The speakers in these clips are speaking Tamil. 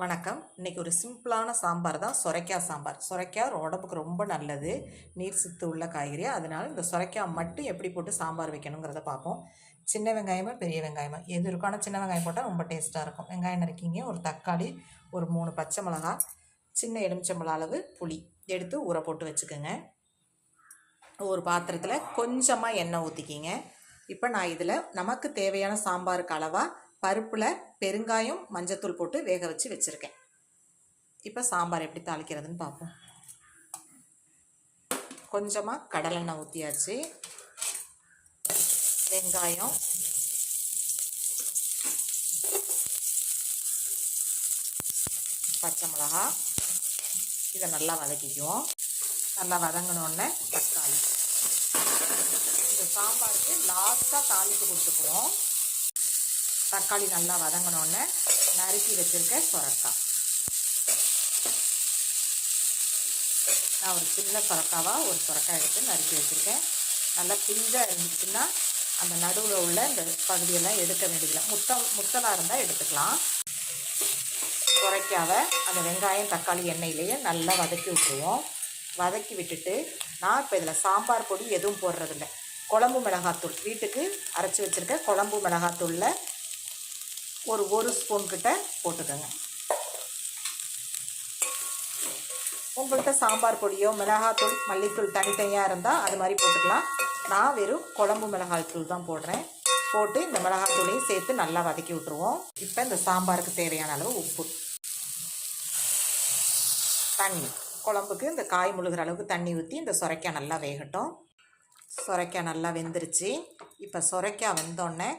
வணக்கம். இன்னைக்கு ஒரு சிம்பிளான சாம்பார் தான். சுரைக்காய் சாம்பார். சுரைக்காய் உடம்புக்கு ரொம்ப நல்லது. நீர் சித்து உள்ள காய்கறி. அதனால் இந்த சுரைக்காய் மட்டும் எப்படி போட்டு சாம்பார் வைக்கணுங்கிறத பார்ப்போம். சின்ன வெங்காயமாக பெரிய வெங்காயமாக எது இருக்கும் ஆனால் சின்ன வெங்காயம் போட்டால் ரொம்ப டேஸ்ட்டாக இருக்கும். வெங்காயம் நறுக்கிங்க. ஒரு தக்காளி ஒரு மூணு பச்சை மிளகா சின்ன எலுமிச்சம்பழம் அளவு புளி. எடுத்து ஊற போட்டு வச்சுக்கோங்க. ஒரு பாத்திரத்தில் கொஞ்சமாக எண்ணெய் ஊற்றிக்கிங்க இப்போ நான் இதில் நமக்கு தேவையான சாம்பாருக்கு அளவாக பருப்பில் பெருங்காயம் மஞ்சத்தூள் போட்டு வேக வச்சு வச்சுருக்கேன். இப்போ சாம்பார் எப்படி தாளிக்கிறதுன்னு பார்ப்போம். கொஞ்சமாக கடலெண்ணெய் ஊற்றியாச்சு வெங்காயம். பச்சை மிளகா. இதை நல்லா வதக்கிக்குவோம். நல்லா வதங்கினோடனே தக்காளி. இந்த சாம்பாருக்கு லாஸ்ட்டாக தாளிப்பு கொடுத்துக்குவோம். தக்காளி நல்லா வதங்கினோடனே நறுக்கி வச்சுருக்க சுரக்காய் நான் ஒரு சின்ன சுரக்காவாக ஒரு சுரக்காய் எடுத்து நறுக்கி வச்சுருக்கேன். நல்லா பிஞ்சாக இருந்துச்சுன்னா அந்த நடுவில் உள்ள இந்த பகுதியெல்லாம் எடுக்க வேண்டியதில்லை. முத்தம் முத்தலாக இருந்தால் எடுத்துக்கலாம். சுரைக்காவை அந்த வெங்காயம் தக்காளி எண்ணெயிலேயே நல்லா வதக்கி விட்டுருவோம். வதக்கி விட்டுட்டு நான் இப்போ இதில் சாம்பார் பொடி எதுவும் போடுறதில்ல. குழம்பு மிளகாத்தூள் வீட்டுக்கு அரைச்சி வச்சுருக்க குழம்பு மிளகாத்தூளில் ஒரு ஒரு ஸ்பூன் கிட்ட போட்டுக்கோங்க. உங்கள்கிட்ட சாம்பார் பொடியோ மிளகாத்தூள் மல்லித்தூள் தனித்தனியாக இருந்தால் அது மாதிரி போட்டுக்கலாம். நான் வெறும் குழம்பு மிளகாய் தூள் தான் போடுறேன். போட்டு இந்த மிளகாத்தூளையும் சேர்த்து நல்லா வதக்கி விட்ருவோம் இப்போ இந்த சாம்பாருக்கு தேவையான அளவு உப்பு. தண்ணி. குழம்புக்கு இந்த காய் முழுகிற அளவுக்கு தண்ணி ஊற்றி இந்த சுரைக்காய் நல்லா வேகட்டும். சுரைக்காய் நல்லா வெந்துருச்சு. இப்போ சுரைக்காய் வெந்தோடனே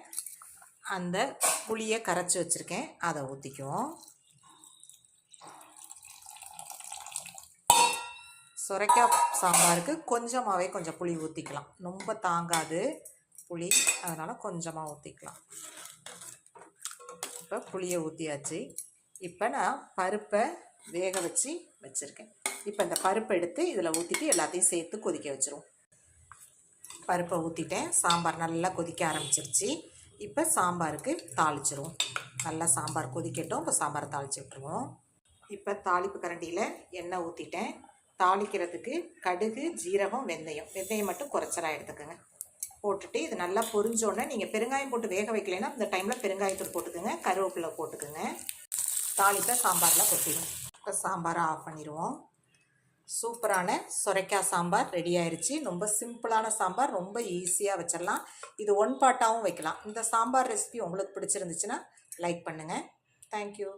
அந்த புளியை கரைச்சி வச்சுருக்கேன். அதை ஊற்றிக்குவோம் சுரைக்காய் சாம்பாருக்கு கொஞ்சமாகவே கொஞ்சம் புளி ஊற்றிக்கலாம் ரொம்ப தாங்காது புளி. அதனால் கொஞ்சமாக ஊற்றிக்கலாம் இப்போ புளியை ஊற்றியாச்சு இப்போ நான் பருப்பை வேக வச்சு வச்சுருக்கேன். இப்போ இந்த பருப்பை எடுத்து இதில் ஊற்றிட்டு எல்லாத்தையும் சேர்த்து கொதிக்க வச்சுருவோம். பருப்பை ஊற்றிட்டேன் சாம்பார் நல்லா கொதிக்க ஆரம்பிச்சிருச்சு. இப்போ சாம்பாருக்கு தாளிச்சிருவோம். நல்லா சாம்பார் கொதிக்கட்டும் இப்போ சாம்பார் தாளிச்சு விட்ருவோம் இப்போ தாளிப்பு கரண்டியில் எண்ணெய் ஊற்றிட்டேன் தாளிக்கிறதுக்கு கடுகு ஜீரகம் வெந்தயம். வெந்தயம் மட்டும் குறைச்சலாக எடுத்துக்கோங்க. போட்டுட்டு இது நல்லா பொரிஞ்சோடனே நீங்கள் பெருங்காயம் போட்டு வேக வைக்கலைன்னா இந்த டைமில் பெருங்காயத்தூள் போட்டுக்கோங்க. கருவேப்பிலை போட்டுக்கோங்க. தாளிப்பை சாம்பாரில் கொட்டிடும் இப்போ சாம்பாரை ஆஃப் பண்ணிடுவோம். சூப்பரான சுரைக்காய் சாம்பார் ரெடி ஆயிடுச்சு ரொம்ப சிம்பிளான சாம்பார் ரொம்ப ஈஸியாக வச்சிடலாம் இது ஒன் பாட்டாகவும் வைக்கலாம். இந்த சாம்பார் ரெசிபி உங்களுக்கு பிடிச்சிருந்துச்சுன்னா லைக் பண்ணுங்கள் தேங்க்யூ